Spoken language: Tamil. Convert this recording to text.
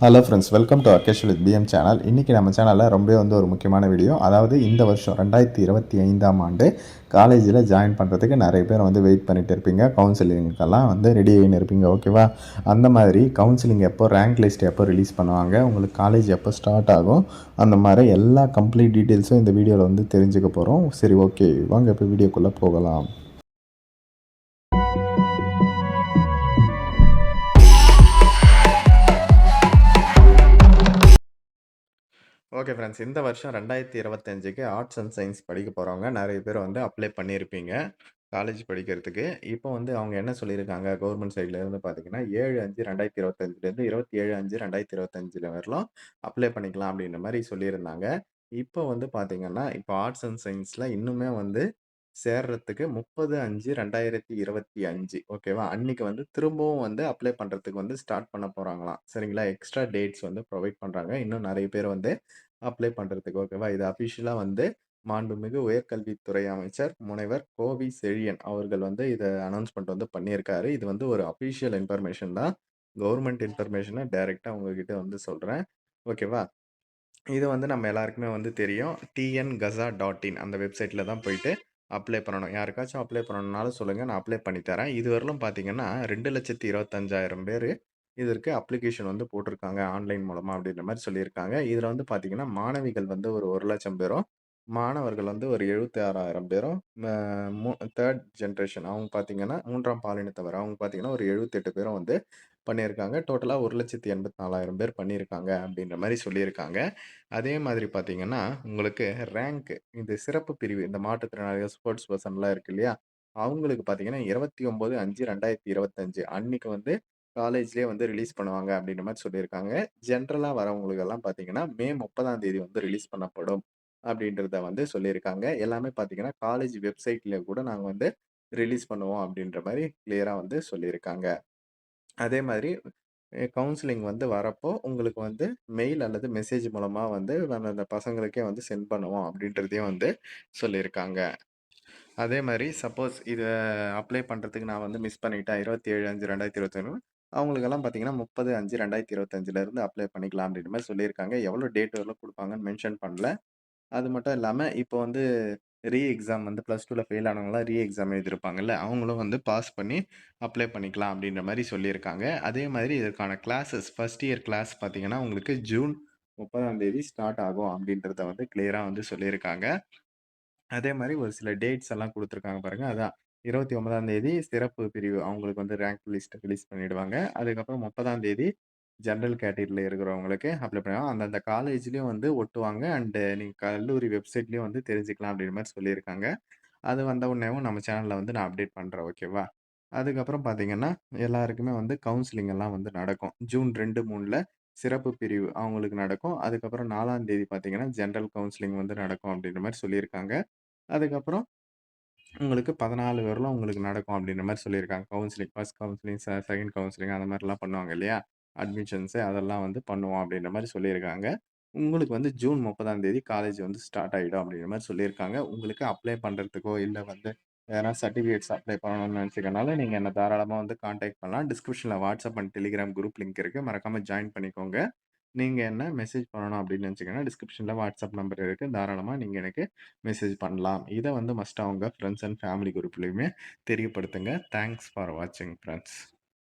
Hello friends welcome to Akesh with PM channel இன்றைக்கி நம்ம சேனலில் ரொம்ப வந்து ஒரு முக்கியமான வீடியோ அதாவது இந்த வருஷம் ரெண்டாயிரத்தி இருபத்தி ஐந்தாம் ஆண்டு காலேஜில் ஜாயின் பண்ணுறதுக்கு நிறைய பேர் வந்து வெயிட் பண்ணிட்டு இருப்பீங்க. கவுன்சிலிங்கெல்லாம் வந்து ரெடி ஆகின்னு இருப்பீங்க ஓகேவா அந்த மாதிரி கவுன்சிலிங் எப்போ ரேங்க் லிஸ்ட் எப்போ ரிலீஸ் பண்ணுவாங்க? உங்களுக்கு காலேஜ் எப்போ ஸ்டார்ட் ஆகும்? அந்த மாதிரி எல்லா கம்ப்ளீட் டீட்டெயில்ஸும் இந்த வீடியோவில் வந்து தெரிஞ்சுக்க போகிறோம் சரி ஓகே வாங்க இப்போ வீடியோக்குள்ளே போகலாம். ஓகே ஃப்ரெண்ட்ஸ் இந்த வருஷம் ரெண்டாயிரத்தி இருபத்தஞ்சுக்கு ஆர்ட்ஸ் அண்ட் சயின்ஸ் படிக்க போகிறவங்க நிறைய பேர் வந்து அப்ளை பண்ணியிருப்பீங்க காலேஜ் படிக்கிறதுக்கு. இப்போ வந்து அவங்க என்ன சொல்லியிருக்காங்க? கவர்மெண்ட் சைட்லேருந்து பார்த்தீங்கன்னா ஏழு அஞ்சு ரெண்டாயிரத்தி இருபத்தஞ்சிலேருந்து இருபத்தி ஏழு அஞ்சு ரெண்டாயிரத்தி இருபத்தஞ்சில் வரலாம் அப்ளை பண்ணிக்கலாம் அப்படின்ற மாதிரி சொல்லியிருந்தாங்க. இப்போ வந்து பார்த்தீங்கன்னா இப்போ ஆர்ட்ஸ் அண்ட் சயின்ஸில் இன்னுமே வந்து சேர்றதுக்கு முப்பது அஞ்சு ரெண்டாயிரத்தி இருபத்தி அஞ்சு ஓகேவா அன்னைக்கு வந்து திரும்பவும் வந்து அப்ளை பண்ணுறதுக்கு வந்து ஸ்டார்ட் பண்ண போகிறாங்களாம் சரிங்களா? எக்ஸ்ட்ரா டேட்ஸ் வந்து ப்ரொவைட் பண்ணுறாங்க இன்னும் நிறைய பேர் வந்து அப்ளை பண்ணுறதுக்கு ஓகேவா இது அஃபிஷியலாக வந்து மாண்புமிகு உயர்கல்வித்துறை அமைச்சர் முனைவர் கோவி செழியன் அவர்கள் வந்து இதை அனௌன்ஸ்மெண்ட் வந்து பண்ணியிருக்காரு. இது வந்து ஒரு அஃபிஷியல் இன்ஃபர்மேஷன் தான். கவர்மெண்ட் இன்ஃபர்மேஷனை டைரெக்டாக உங்ககிட்ட வந்து சொல்கிறேன் ஓகேவா இது வந்து நம்ம எல்லாருக்குமே வந்து தெரியும். டிஎன் கசா டாட் இன் அந்த வெப்சைட்டில் தான் போயிட்டு அப்ளை பண்ணணும். யாருக்காச்சும் அப்ளை பண்ணணுன்னாலும் சொல்லுங்கள் நான் அப்ளை பண்ணி தரேன். இதுவரையிலும் பார்த்தீங்கன்னா ரெண்டு லட்சத்தி இருபத்தஞ்சாயிரம் பேர் இதற்கு அப்ளிகேஷன் வந்து போட்டிருக்காங்க ஆன்லைன் மூலமாக அப்படின்ற மாதிரி சொல்லியிருக்காங்க. இதில் வந்து பார்த்தீங்கன்னா மாணவிகள் வந்து ஒரு ஒரு லட்சம் பேரும் மாணவர்கள் வந்து ஒரு எழுபத்தி ஆறாயிரம் பேரும் தேர்ட் ஜென்ரேஷன் அவங்க பார்த்தீங்கன்னா மூன்றாம் பாலினத்தவர் அவங்க பார்த்தீங்கன்னா ஒரு எழுபத்தெட்டு பேரும் வந்து பண்ணியிருக்காங்க. டோட்டலாக ஒரு லட்சத்தி எண்பத்தி நாலாயிரம் பேர் பண்ணியிருக்காங்க அப்படின்ற மாதிரி சொல்லியிருக்காங்க. அதே மாதிரி பார்த்தீங்கன்னா உங்களுக்கு ரேங்க் இந்த சிறப்பு பிரிவு இந்த மாற்றுத்திறனாளிகள் ஸ்போர்ட்ஸ் பர்சன்லாம் இருக்கு இல்லையா? அவங்களுக்கு பார்த்தீங்கன்னா இருபத்தி ஒம்பது அஞ்சு ரெண்டாயிரத்தி இருபத்தஞ்சு அன்னைக்கு வந்து காலேஜ்லேயே வந்து ரிலீஸ் பண்ணுவாங்க அப்படின்ற மாதிரி சொல்லியிருக்காங்க. ஜென்ரலாக வரவங்களுக்கெல்லாம் பார்த்தீங்கன்னா மே முப்பதாம் தேதி வந்து ரிலீஸ் பண்ணப்படும் அப்படின்றத வந்து சொல்லியிருக்காங்க. எல்லாமே பார்த்தீங்கன்னா காலேஜ் வெப்சைட்ல கூட நாங்கள் வந்து ரிலீஸ் பண்ணுவோம் அப்படின்ற மாதிரி கிளியராக வந்து சொல்லியிருக்காங்க. அதே மாதிரி கவுன்சிலிங் வந்து வரப்போ உங்களுக்கு வந்து மெயில் அல்லது மெசேஜ் மூலமாக வந்து அந்த பசங்களுக்கே வந்து சென்ட் பண்ணுவோம் அப்படின்றதையும் வந்து சொல்லியிருக்காங்க. அதே மாதிரி சப்போஸ் இதை அப்ளை பண்ணுறதுக்கு நான் வந்து மிஸ் பண்ணிட்டேன் இருபத்தி ஏழு அஞ்சு ரெண்டாயிரத்தி இருபத்தொன்று அவங்களுக்கெல்லாம் பார்த்தீங்கன்னா முப்பது அஞ்சு ரெண்டாயிரத்தி இருபத்தஞ்சிலேருந்து அப்ளை பண்ணிக்கலாம் அப்படின்ற மாதிரி சொல்லியிருக்காங்க. எவ்வளோ டேட் வரலாம் கொடுப்பாங்கன்னு மென்ஷன் பண்ணல. அது மட்டும் இல்லாமல் இப்போ வந்து ரீ எக்ஸாம் வந்து ப்ளஸ் டூவில் ஃபெயில் ஆனவங்களாம் ரீ எக்ஸாம் எழுதியிருப்பாங்கல்ல அவங்களும் வந்து பாஸ் பண்ணி அப்ளை பண்ணிக்கலாம் அப்படின்ற மாதிரி சொல்லியிருக்காங்க. அதே மாதிரி இதற்கான கிளாஸஸ் ஃபர்ஸ்ட் இயர் கிளாஸ் பார்த்தீங்கன்னா உங்களுக்கு ஜூன் முப்பதாம் தேதி ஸ்டார்ட் ஆகும் அப்படின்றத வந்து கிளியராக வந்து சொல்லியிருக்காங்க. அதே மாதிரி ஒரு சில டேட்ஸ் எல்லாம் கொடுத்துருக்காங்க பாருங்கள் அதான். இருபத்தி ஒன்பதாம் தேதி சிறப்பு பிரிவு அவங்களுக்கு வந்து ரேங்க் லிஸ்ட் ரிலீஸ் பண்ணிடுவாங்க. அதுக்கப்புறம் முப்பதாம் தேதி ஜென்ரல் கேட்டகரியில் இருக்கிறவங்களுக்கு அப்ளை பண்ணுவாங்க. அந்தந்த காலேஜ்லேயும் வந்து ஒட்டுவாங்க. அண்டு நீங்கள் கல்லூரி வெப்சைட்லேயும் வந்து தெரிஞ்சுக்கலாம் அப்படின்ற மாதிரி சொல்லியிருக்காங்க. அது வந்த உடனேவும் நம்ம சேனலில் வந்து நான் அப்டேட் பண்ணுறேன் ஓகேவா அதுக்கப்புறம் பார்த்தீங்கன்னா எல்லாருக்குமே வந்து கவுன்சிலிங் எல்லாம் வந்து நடக்கும். ஜூன் ரெண்டு மூணில் சிறப்பு பிரிவு அவங்களுக்கு நடக்கும். அதுக்கப்புறம் நாலாம் தேதி பார்த்தீங்கன்னா ஜென்ரல் கவுன்சிலிங் வந்து நடக்கும் அப்படின்ற மாதிரி சொல்லியிருக்காங்க. அதுக்கப்புறம் உங்களுக்கு பதினாலு வரலும் உங்களுக்கு நடக்கும் அப்படின்ற மாதிரி சொல்லியிருக்காங்க. Counselling first counselling second counselling அந்த மாதிரிலாம் பண்ணுவாங்க இல்லையா? அட்மிஷன்ஸு அதெல்லாம் வந்து பண்ணுவோம் அப்படின்ற மாதிரி சொல்லியிருக்காங்க. உங்களுக்கு வந்து ஜூன் முப்பதாம் தேதி காலேஜ் வந்து ஸ்டார்ட் ஆகிடும் அப்படின்ற மாதிரி சொல்லியிருக்காங்க. உங்களுக்கு அப்ளை பண்ணுறதுக்கோ இல்லை வந்து எதனா சர்டிஃபிகேட்ஸ் அப்ளை பண்ணணும்னு நினச்சிக்கனால நீங்கள் என்ன தாராளமாக வந்து காண்டாக்ட் பண்ணலாம். டிஸ்கிரிப்ஷனில் WhatsApp and Telegram group link இருக்குது மறக்காமல் ஜாயின் பண்ணிக்கோங்க. நீங்கள் என்ன மெசேஜ் பண்ணணும் அப்படின்னு நினச்சிங்கன்னா டிஸ்கிரிப்ஷனில் வாட்ஸ்அப் நம்பர் இருக்குது தாராளமாக நீங்கள் எனக்கு மெசேஜ் பண்ணலாம். இதை வந்து மஸ்ட் அவங்க ஃப்ரெண்ட்ஸ் அண்ட் ஃபேமிலி குரூப்லேயுமே தெரியப்படுத்துங்க. தேங்க்ஸ் ஃபார் வாட்சிங் ஃப்ரெண்ட்ஸ்